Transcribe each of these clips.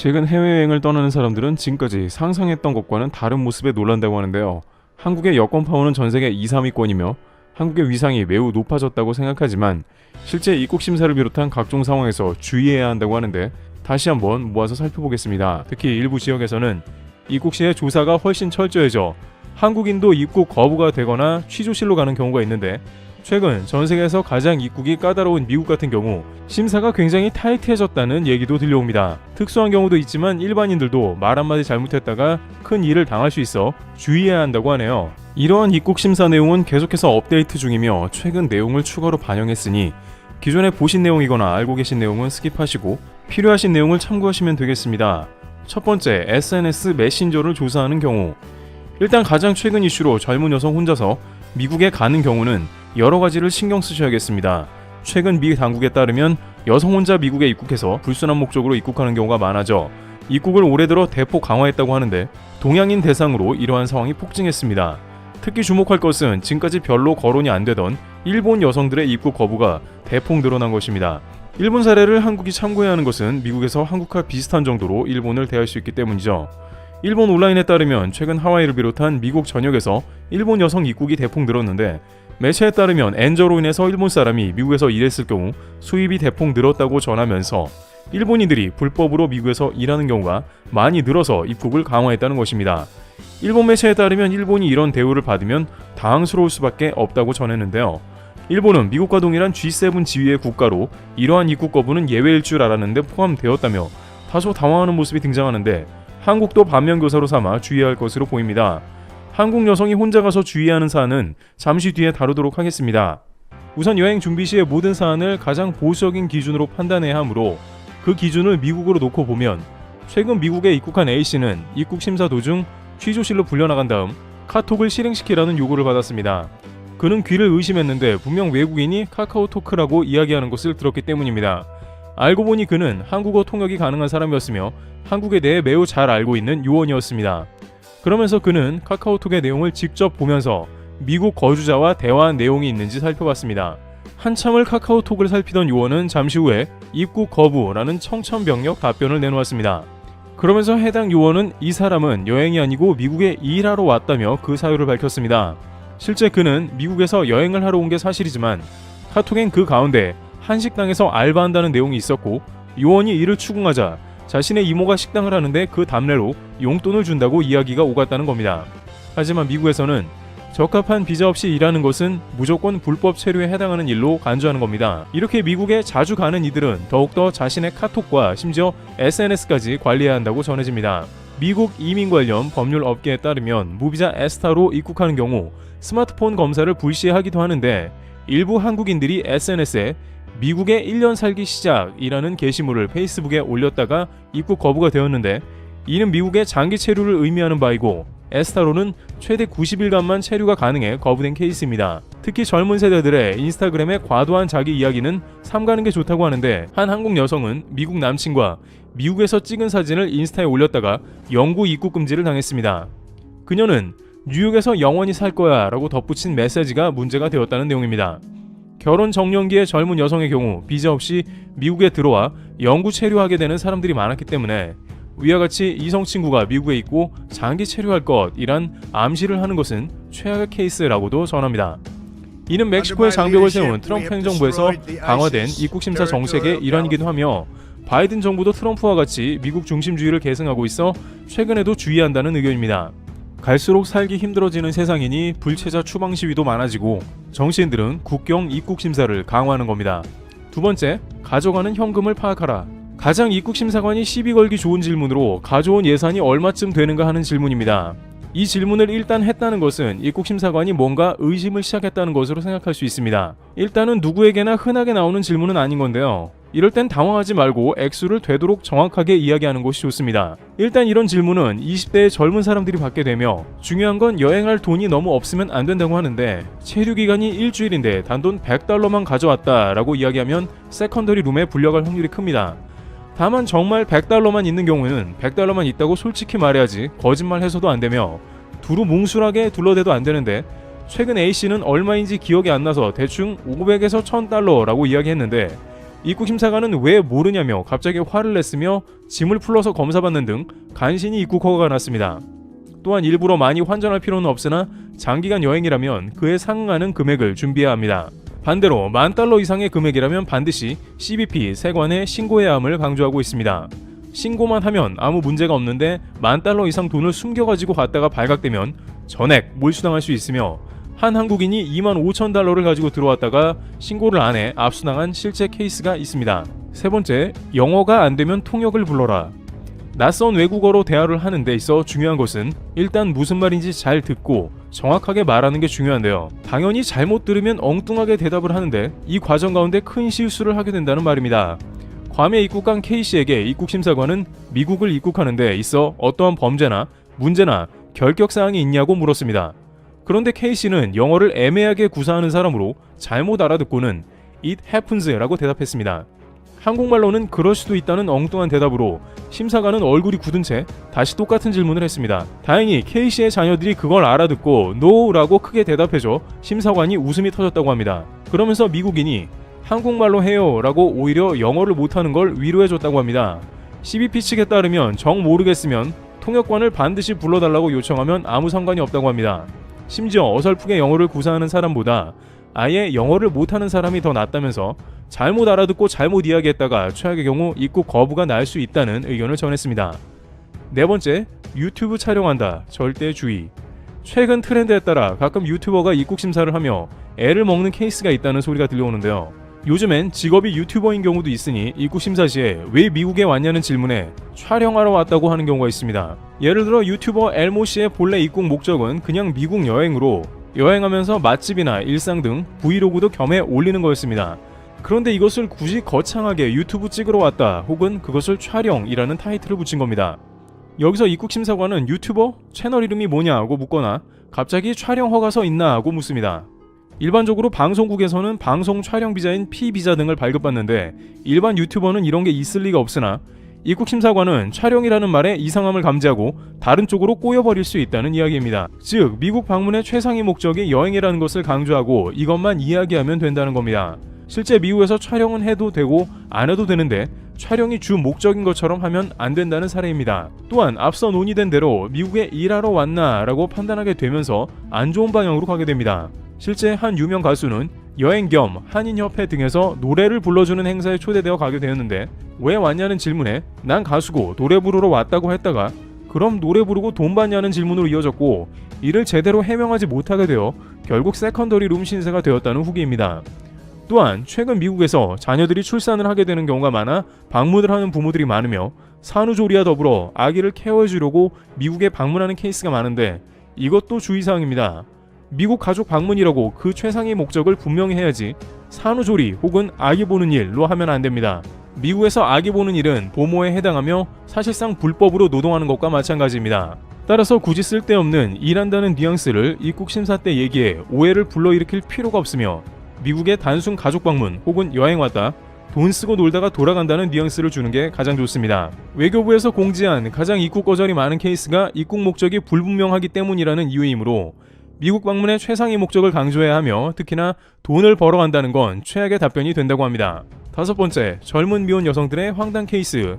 최근 해외여행을 떠나는 사람들은 지금까지 상상했던 것과는 다른 모습에 놀란다고 하는데요. 한국의 여권 파워는 전 세계 2, 3위권이며 한국의 위상이 매우 높아졌다고 생각하지만 실제 입국 심사를 비롯한 각종 상황에서 주의해야 한다고 하는데 다시 한번 모아서 살펴보겠습니다. 특히 일부 지역에서는 입국 시에 조사가 훨씬 철저해져 한국인도 입국 거부가 되거나 취조실로 가는 경우가 있는데 최근 전 세계에서 가장 입국이 까다로운 미국 같은 경우 심사가 굉장히 타이트해졌다는 얘기도 들려옵니다. 특수한 경우도 있지만 일반인들도 말 한마디 잘못했다가 큰 일을 당할 수 있어 주의해야 한다고 하네요. 이러한 입국 심사 내용은 계속해서 업데이트 중이며 최근 내용을 추가로 반영했으니 기존에 보신 내용이거나 알고 계신 내용은 스킵하시고 필요하신 내용을 참고하시면 되겠습니다. 첫 번째, SNS 메신저를 조사하는 경우. 일단 가장 최근 이슈로 젊은 여성 혼자서 미국에 가는 경우는 여러 가지를 신경 쓰셔야겠습니다. 최근 미 당국에 따르면 여성 혼자 미국에 입국해서 불순한 목적으로 입국하는 경우가 많아져 입국을 올해 들어 대폭 강화했다고 하는데 동양인 대상으로 이러한 상황이 폭증했습니다. 특히 주목할 것은 지금까지 별로 거론이 안 되던 일본 여성들의 입국 거부가 대폭 늘어난 것입니다. 일본 사례를 한국이 참고해야 하는 것은 미국에서 한국과 비슷한 정도로 일본을 대할 수 있기 때문이죠. 일본 온라인에 따르면 최근 하와이를 비롯한 미국 전역에서 일본 여성 입국이 대폭 늘었는데 매체에 따르면 엔저로 인해서 일본 사람이 미국에서 일했을 경우 수입이 대폭 늘었다고 전하면서 일본인들이 불법으로 미국에서 일하는 경우가 많이 늘어서 입국을 강화했다는 것입니다. 일본 매체에 따르면 일본이 이런 대우를 받으면 당황스러울 수밖에 없다고 전했는데요. 일본은 미국과 동일한 G7 지위의 국가로 이러한 입국 거부는 예외일 줄 알았는데 포함되었다며 다소 당황하는 모습이 등장하는데 한국도 반면교사로 삼아 주의할 것으로 보입니다. 한국 여성이 혼자 가서 주의하는 사안은 잠시 뒤에 다루도록 하겠습니다. 우선 여행 준비 시의 모든 사안을 가장 보수적인 기준으로 판단해야 하므로 그 기준을 미국으로 놓고 보면 최근 미국에 입국한 A씨는 입국 심사 도중 취조실로 불려나간 다음 카톡을 실행시키라는 요구를 받았습니다. 그는 귀를 의심했는데 분명 외국인이 카카오토크라고 이야기하는 것을 들었기 때문입니다. 알고 보니 그는 한국어 통역이 가능한 사람이었으며 한국에 대해 매우 잘 알고 있는 요원이었습니다. 그러면서 그는 카카오톡의 내용을 직접 보면서 미국 거주자와 대화한 내용이 있는지 살펴봤습니다. 한참을 카카오톡을 살피던 요원은 잠시 후에 입국 거부라는 청천벽력 답변을 내놓았습니다. 그러면서 해당 요원은 이 사람은 여행이 아니고 미국에 일하러 왔다며 그 사유를 밝혔습니다. 실제 그는 미국에서 여행을 하러 온 게 사실이지만 카톡엔 그 가운데 한식당에서 알바한다는 내용이 있었고 요원이 이를 추궁하자 자신의 이모가 식당을 하는데 그 답례로 용돈을 준다고 이야기가 오갔다는 겁니다. 하지만 미국에서는 적합한 비자 없이 일하는 것은 무조건 불법 체류에 해당하는 일로 간주하는 겁니다. 이렇게 미국에 자주 가는 이들은 더욱더 자신의 카톡과 심지어 SNS까지 관리해야 한다고 전해집니다. 미국 이민 관련 법률 업계에 따르면 무비자 에스타로 입국하는 경우 스마트폰 검사를 불시하기도 하는데 일부 한국인들이 SNS에 미국의 1년 살기 시작이라는 게시물을 페이스북에 올렸다가 입국 거부가 되었는데 이는 미국의 장기 체류를 의미하는 바이고 에스타로는 최대 90일간만 체류가 가능해 거부된 케이스입니다. 특히 젊은 세대들의 인스타그램의 과도한 자기 이야기는 삼가는 게 좋다고 하는데 한 한국 여성은 미국 남친과 미국에서 찍은 사진을 인스타에 올렸다가 영구 입국 금지를 당했습니다. 그녀는 뉴욕에서 영원히 살 거야 라고 덧붙인 메시지가 문제가 되었다는 내용입니다. 결혼 정년기의 젊은 여성의 경우 비자 없이 미국에 들어와 영구 체류하게 되는 사람들이 많았기 때문에 위와 같이 이성 친구가 미국에 있고 장기 체류할 것이란 암시를 하는 것은 최악의 케이스라고도 전합니다. 이는 멕시코에 장벽을 세운 트럼프 행정부에서 강화된 입국 심사 정책의 일환이기도 하며 바이든 정부도 트럼프와 같이 미국 중심주의를 계승하고 있어 최근에도 주의한다는 의견입니다. 갈수록 살기 힘들어지는 세상이니 불체자 추방 시위도 많아지고 정치인들은 국경 입국 심사를 강화하는 겁니다. 두 번째, 가져가는 현금을 파악하라. 가장 입국 심사관이 시비 걸기 좋은 질문으로 가져온 예산이 얼마쯤 되는가 하는 질문입니다. 이 질문을 일단 했다는 것은 입국 심사관이 뭔가 의심을 시작했다는 것으로 생각할 수 있습니다. 일단은 누구에게나 흔하게 나오는 질문은 아닌 건데요. 이럴 땐 당황하지 말고 액수를 되도록 정확하게 이야기하는 것이 좋습니다. 일단 이런 질문은 20대의 젊은 사람들이 받게 되며 중요한 건 여행할 돈이 너무 없으면 안 된다고 하는데 체류 기간이 일주일인데 단돈 100달러만 가져왔다라고 이야기하면 세컨더리 룸에 불려갈 확률이 큽니다. 다만 정말 100달러만 있는 경우에는 100달러만 있다고 솔직히 말해야지 거짓말해서도 안 되며 두루 뭉술하게 둘러대도 안 되는데 최근 A씨는 얼마인지 기억이 안 나서 대충 500에서 1000달러라고 이야기했는데 입국 심사관은 왜 모르냐며 갑자기 화를 냈으며 짐을 풀러서 검사받는 등 간신히 입국 허가가 났습니다. 또한 일부러 많이 환전할 필요는 없으나 장기간 여행이라면 그에 상응하는 금액을 준비해야 합니다. 반대로 만 달러 이상의 금액이라면 반드시 CBP 세관에 신고해야 함을 강조하고 있습니다. 신고만 하면 아무 문제가 없는데 만 달러 이상 돈을 숨겨가지고 갔다가 발각되면 전액 몰수당할 수 있으며 한 한국인이 2만 5천 달러를 가지고 들어왔다가 신고를 안 해 압수당한 실제 케이스가 있습니다. 세 번째, 영어가 안 되면 통역을 불러라. 낯선 외국어로 대화를 하는 데 있어 중요한 것은 일단 무슨 말인지 잘 듣고 정확하게 말하는 게 중요한데요. 당연히 잘못 들으면 엉뚱하게 대답을 하는데 이 과정 가운데 큰 실수를 하게 된다는 말입니다. 괌에 입국한 K씨에게 입국심사관은 미국을 입국하는 데 있어 어떠한 범죄나 문제나 결격사항이 있냐고 물었습니다. 그런데 K씨는 영어를 애매하게 구사하는 사람으로 잘못 알아듣고는 It happens라고 대답했습니다. 한국말로는 그럴 수도 있다는 엉뚱한 대답으로 심사관은 얼굴이 굳은 채 다시 똑같은 질문을 했습니다. 다행히 K씨의 자녀들이 그걸 알아듣고 NO라고 크게 대답해줘 심사관이 웃음이 터졌다고 합니다. 그러면서 미국인이 한국말로 해요 라고 오히려 영어를 못하는 걸 위로해줬다고 합니다. CBP 측에 따르면 정 모르겠으면 통역관을 반드시 불러달라고 요청하면 아무 상관이 없다고 합니다. 심지어 어설프게 영어를 구사하는 사람보다 아예 영어를 못하는 사람이 더 낫다면서 잘못 알아듣고 잘못 이야기했다가 최악의 경우 입국 거부가 날 수 있다는 의견을 전했습니다. 네 번째, 유튜브 촬영한다. 절대 주의. 최근 트렌드에 따라 가끔 유튜버가 입국 심사를 하며 애를 먹는 케이스가 있다는 소리가 들려오는데요. 요즘엔 직업이 유튜버인 경우도 있으니 입국 심사 시에 왜 미국에 왔냐는 질문에 촬영하러 왔다고 하는 경우가 있습니다. 예를 들어 유튜버 엘모 씨의 본래 입국 목적은 그냥 미국 여행으로 여행하면서 맛집이나 일상 등 브이로그도 겸해 올리는 거였습니다. 그런데 이것을 굳이 거창하게 유튜브 찍으러 왔다 혹은 그것을 촬영이라는 타이틀을 붙인 겁니다. 여기서 입국 심사관은 유튜버 채널 이름이 뭐냐고 묻거나 갑자기 촬영 허가서 있나 하고 묻습니다. 일반적으로 방송국에서는 방송 촬영 비자인 P 비자 등을 발급받는데 일반 유튜버는 이런 게 있을 리가 없으나 입국 심사관은 촬영이라는 말에 이상함을 감지하고 다른 쪽으로 꼬여버릴 수 있다는 이야기입니다. 즉 미국 방문의 최상위 목적이 여행이라는 것을 강조하고 이것만 이야기하면 된다는 겁니다. 실제 미국에서 촬영은 해도 되고 안 해도 되는데 촬영이 주 목적인 것처럼 하면 안 된다는 사례입니다. 또한 앞서 논의된 대로 미국에 일하러 왔나 라고 판단하게 되면서 안 좋은 방향으로 가게 됩니다. 실제 한 유명 가수는 여행 겸 한인협회 등에서 노래를 불러주는 행사에 초대되어 가게 되었는데 왜 왔냐는 질문에 난 가수고 노래 부르러 왔다고 했다가 그럼 노래 부르고 돈 받냐는 질문으로 이어졌고 이를 제대로 해명하지 못하게 되어 결국 세컨더리 룸 신세가 되었다는 후기입니다. 또한 최근 미국에서 자녀들이 출산을 하게 되는 경우가 많아 방문을 하는 부모들이 많으며 산후조리와 더불어 아기를 케어해 주려고 미국에 방문하는 케이스가 많은데 이것도 주의사항입니다. 미국 가족 방문이라고 그 최상의 목적을 분명히 해야지 산후조리 혹은 아기 보는 일로 하면 안 됩니다. 미국에서 아기 보는 일은 보모에 해당하며 사실상 불법으로 노동하는 것과 마찬가지입니다. 따라서 굳이 쓸데없는 일한다는 뉘앙스를 입국 심사 때 얘기해 오해를 불러일으킬 필요가 없으며 미국의 단순 가족 방문 혹은 여행 왔다 돈 쓰고 놀다가 돌아간다는 뉘앙스를 주는 게 가장 좋습니다. 외교부에서 공지한 가장 입국 거절이 많은 케이스가 입국 목적이 불분명하기 때문이라는 이유이므로 미국 방문의 최상위 목적을 강조해야 하며 특히나 돈을 벌어간다는 건 최악의 답변이 된다고 합니다. 다섯 번째, 젊은 미혼 여성들의 황당 케이스.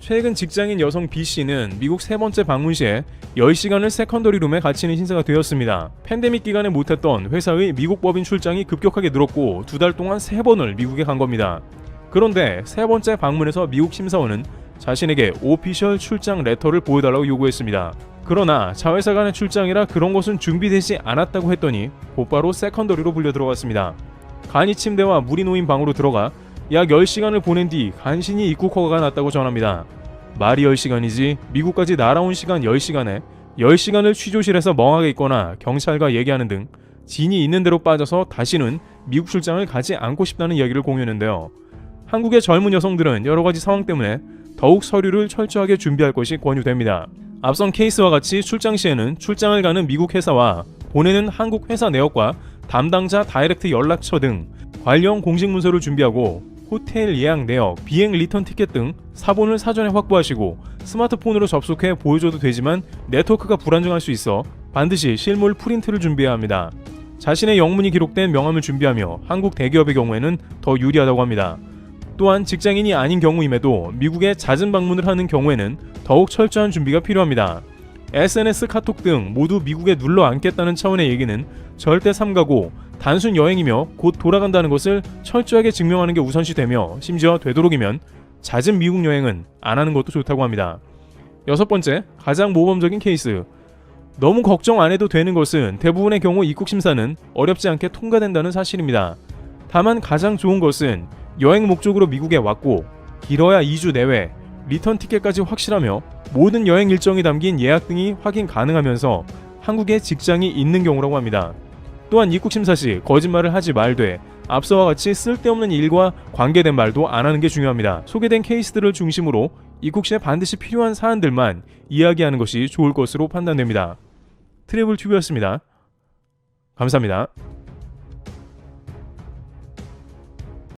최근 직장인 여성 B씨는 미국 세 번째 방문 시에 10시간을 세컨더리 룸에 갇히는 신세가 되었습니다. 팬데믹 기간에 못했던 회사의 미국 법인 출장이 급격하게 늘었고 두 달 동안 세 번을 미국에 간 겁니다. 그런데 세 번째 방문에서 미국 심사원은 자신에게 오피셜 출장 레터를 보여달라고 요구했습니다. 그러나 자회사 간의 출장이라 그런 것은 준비되지 않았다고 했더니 곧바로 세컨더리로 불려 들어갔습니다. 간이 침대와 물이 놓인 방으로 들어가 약 10시간을 보낸 뒤 간신히 입국 허가가 났다고 전합니다. 말이 10시간이지 미국까지 날아온 시간 10시간에 10시간을 취조실에서 멍하게 있거나 경찰과 얘기하는 등 진이 있는 대로 빠져서 다시는 미국 출장을 가지 않고 싶다는 이야기를 공유했는데요. 한국의 젊은 여성들은 여러 가지 상황 때문에 더욱 서류를 철저하게 준비할 것이 권유됩니다. 앞선 케이스와 같이 출장 시에는 출장을 가는 미국 회사와 보내는 한국 회사 내역과 담당자 다이렉트 연락처 등 관련 공식 문서를 준비하고 호텔 예약 내역, 비행 리턴 티켓 등 사본을 사전에 확보하시고 스마트폰으로 접속해 보여줘도 되지만 네트워크가 불안정할 수 있어 반드시 실물 프린트를 준비해야 합니다. 자신의 영문이 기록된 명함을 준비하며 한국 대기업의 경우에는 더 유리하다고 합니다. 또한 직장인이 아닌 경우임에도 미국에 잦은 방문을 하는 경우에는 더욱 철저한 준비가 필요합니다. SNS, 카톡 등 모두 미국에 눌러 앉겠다는 차원의 얘기는 절대 삼가고 단순 여행이며 곧 돌아간다는 것을 철저하게 증명하는 게 우선시 되며 심지어 되도록이면 잦은 미국 여행은 안 하는 것도 좋다고 합니다. 여섯 번째, 가장 모범적인 케이스. 너무 걱정 안 해도 되는 것은 대부분의 경우 입국 심사는 어렵지 않게 통과된다는 사실입니다. 다만 가장 좋은 것은 여행 목적으로 미국에 왔고 길어야 2주 내외 리턴 티켓까지 확실하며 모든 여행 일정이 담긴 예약 등이 확인 가능하면서 한국에 직장이 있는 경우라고 합니다. 또한 입국 심사 시 거짓말을 하지 말되 앞서와 같이 쓸데없는 일과 관계된 말도 안 하는 게 중요합니다. 소개된 케이스들을 중심으로 입국 시에 반드시 필요한 사안들만 이야기하는 것이 좋을 것으로 판단됩니다. 트래블 튜브였습니다. 감사합니다.